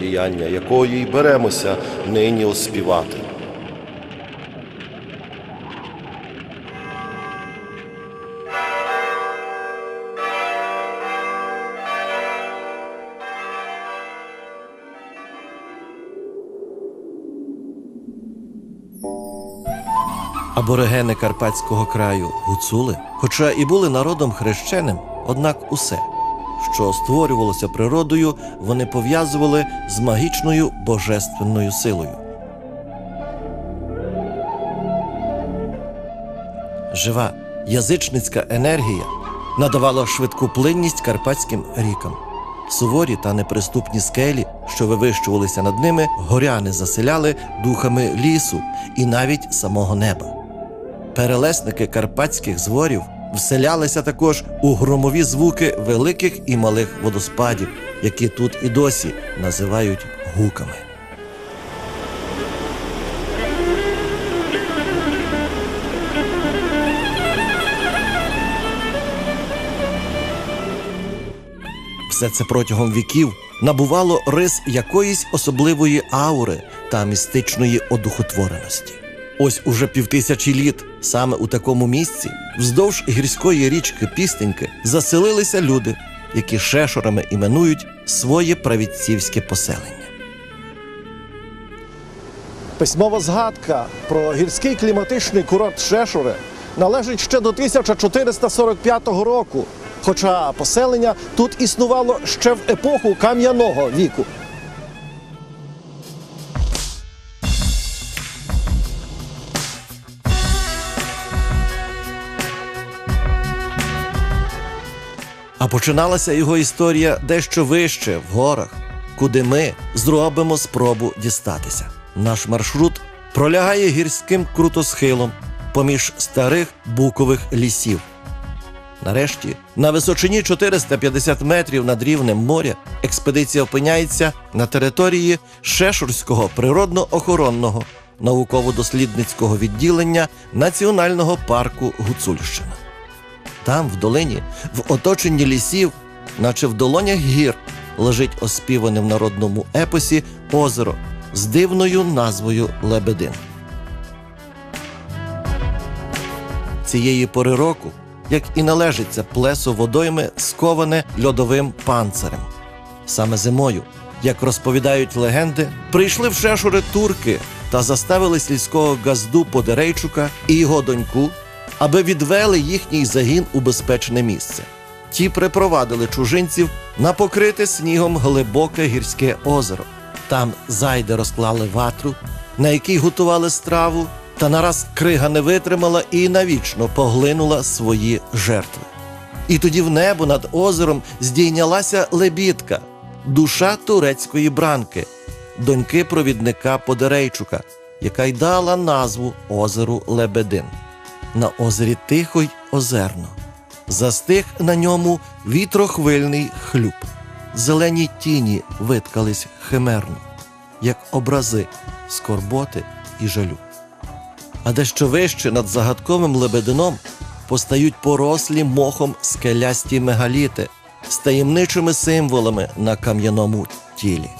діяння якої й беремося нині оспівати. Аборигени Карпатського краю гуцули, хоча і були народом хрещеним, однак усе, що створювалося природою, вони пов'язували з магічною божественною силою. Жива язичницька енергія надавала швидку плинність карпатським рікам. Суворі та неприступні скелі, що вивищувалися над ними, горяни заселяли духами лісу і навіть самого неба. Перелесники карпатських зворів вселялися також у громові звуки великих і малих водоспадів, які тут і досі називають гуками. Все це протягом віків набувало рис якоїсь особливої аури та містичної одухотвореності. Ось уже півтисячі літ саме у такому місці, вздовж гірської річки Пістеньки, заселилися люди, які шешорами іменують своє правідцівське поселення. Письмова згадка про гірський кліматичний курорт Шешури належить ще до 1445 року, хоча поселення тут існувало ще в епоху кам'яного віку. А починалася його історія дещо вище, в горах, куди ми зробимо спробу дістатися. Наш маршрут пролягає гірським крутосхилом поміж старих букових лісів. Нарешті, на височині 450 метрів над рівнем моря, експедиція опиняється на території Шешурського природно-охоронного науково-дослідницького відділення Національного парку Гуцульщина. Там, в долині, в оточенні лісів, наче в долонях гір, лежить оспіване в народному епосі озеро з дивною назвою Лебедин. Цієї пори року, як і належиться плесо водойми, сковане льодовим панцирем. Саме зимою, як розповідають легенди, прийшли в шешури турки та заставили сільського газду Подерейчука і його доньку аби відвели їхній загін у безпечне місце. Ті припровадили чужинців на покрите снігом глибоке гірське озеро. Там зайди розклали ватру, на якій готували страву, та нараз крига не витримала і навічно поглинула свої жертви. І тоді в небо над озером здійнялася лебідка, душа турецької бранки, доньки провідника Подерейчука, яка й дала назву озеру Лебедин на озері тихо й озерно. Застиг на ньому вітрохвильний хлюб. Зелені тіні виткались химерно, як образи скорботи і жалю. А дещо вище над загадковим лебедином постають порослі мохом скелясті мегаліти з таємничими символами на кам'яному тілі.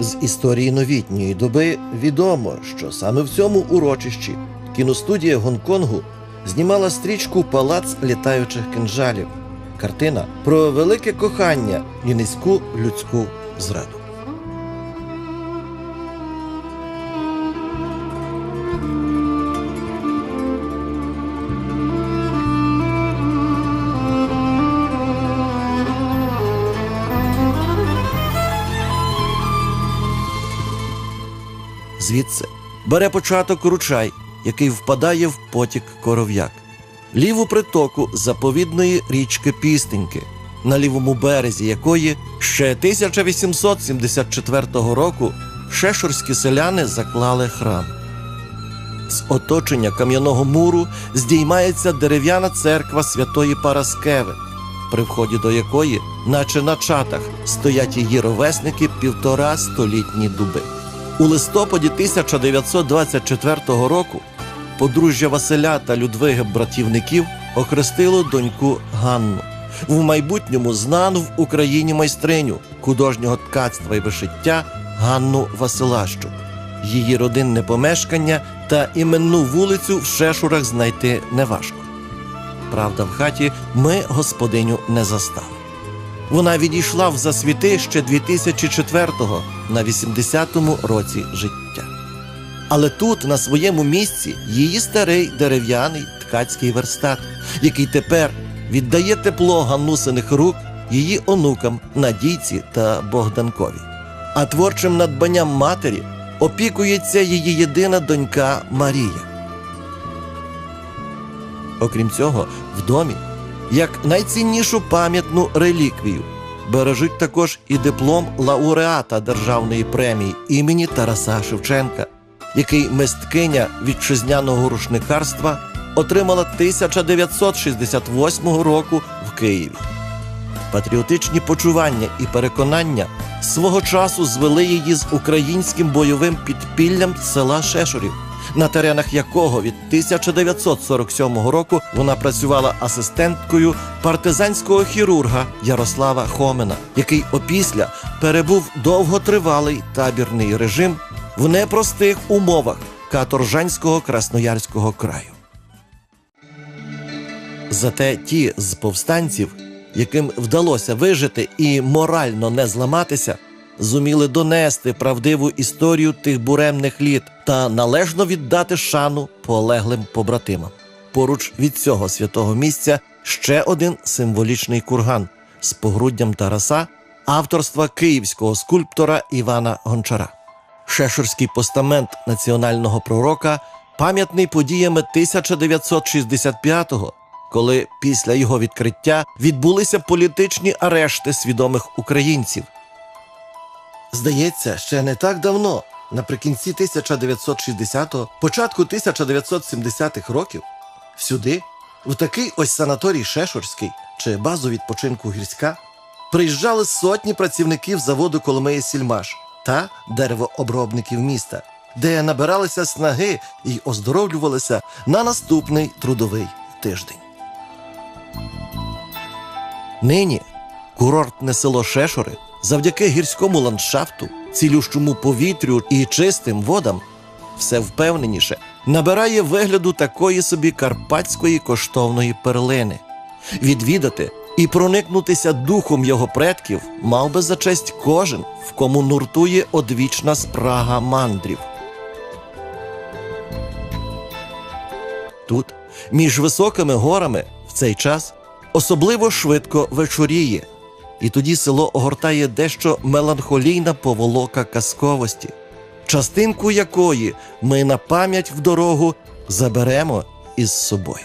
З історії новітньої доби відомо, що саме в цьому урочищі кіностудія Гонконгу знімала стрічку Палац літаючих кинжалів. Картина про велике кохання і низьку людську зраду. Звідси бере початок ручай, який впадає в потік коров'як, ліву притоку заповідної річки Пістеньки, на лівому березі якої ще 1874 року шешурські селяни заклали храм. З оточення кам'яного муру здіймається дерев'яна церква святої Параскеви, при вході до якої, наче на чатах, стоять її ровесники півтора столітні дуби. У листопаді 1924 року подружжя Василя та Людвиги братівників охрестило доньку Ганну, в майбутньому знану в Україні майстриню художнього ткацтва і вишиття Ганну Василащук. Її родинне помешкання та іменну вулицю в Шешурах знайти неважко. Правда, в хаті ми господиню не застали. Вона відійшла в засвіти ще 2004-го на 80-му році життя. Але тут, на своєму місці, її старий дерев'яний ткацький верстат, який тепер віддає тепло ганусиних рук її онукам Надійці та Богданкові. А творчим надбанням матері опікується її єдина донька Марія. Окрім цього, в домі, як найціннішу пам'ятну реліквію, бережуть також і диплом лауреата державної премії імені Тараса Шевченка, який мисткиня вітчизняного рушникарства отримала 1968 року в Києві. Патріотичні почування і переконання свого часу звели її з українським бойовим підпіллям села Шешурів, на теренах якого від 1947 року вона працювала асистенткою партизанського хірурга Ярослава Хомена, який опісля перебув довготривалий табірний режим в непростих умовах каторжанського красноярського краю. Зате ті з повстанців, яким вдалося вижити і морально не зламатися, зуміли донести правдиву історію тих буремних літ та належно віддати шану полеглим побратимам. Поруч від цього святого місця ще один символічний курган з погруддям Тараса авторства київського скульптора Івана Гончара. Шешурський постамент національного пророка пам'ятний подіями 1965-го, коли після його відкриття відбулися політичні арешти свідомих українців. Здається, ще не так давно, наприкінці 1960-го, початку 1970-х років, сюди, в такий ось санаторій Шешурський чи базу відпочинку гірська, приїжджали сотні працівників заводу Коломиї Сільмаш та деревообробників міста, де набиралися снаги і оздоровлювалися на наступний трудовий тиждень. Нині курортне село Шешори завдяки гірському ландшафту, цілющому повітрю і чистим водам все впевненіше набирає вигляду такої собі карпатської коштовної перлини. Відвідати і проникнутися духом його предків мав би за честь кожен, в кому нуртує одвічна спрага мандрів. Тут, між високими горами, в цей час особливо швидко вечоріє, і тоді село огортає дещо меланхолійна поволока казковості, частинку якої ми на пам'ять в дорогу заберемо із собою.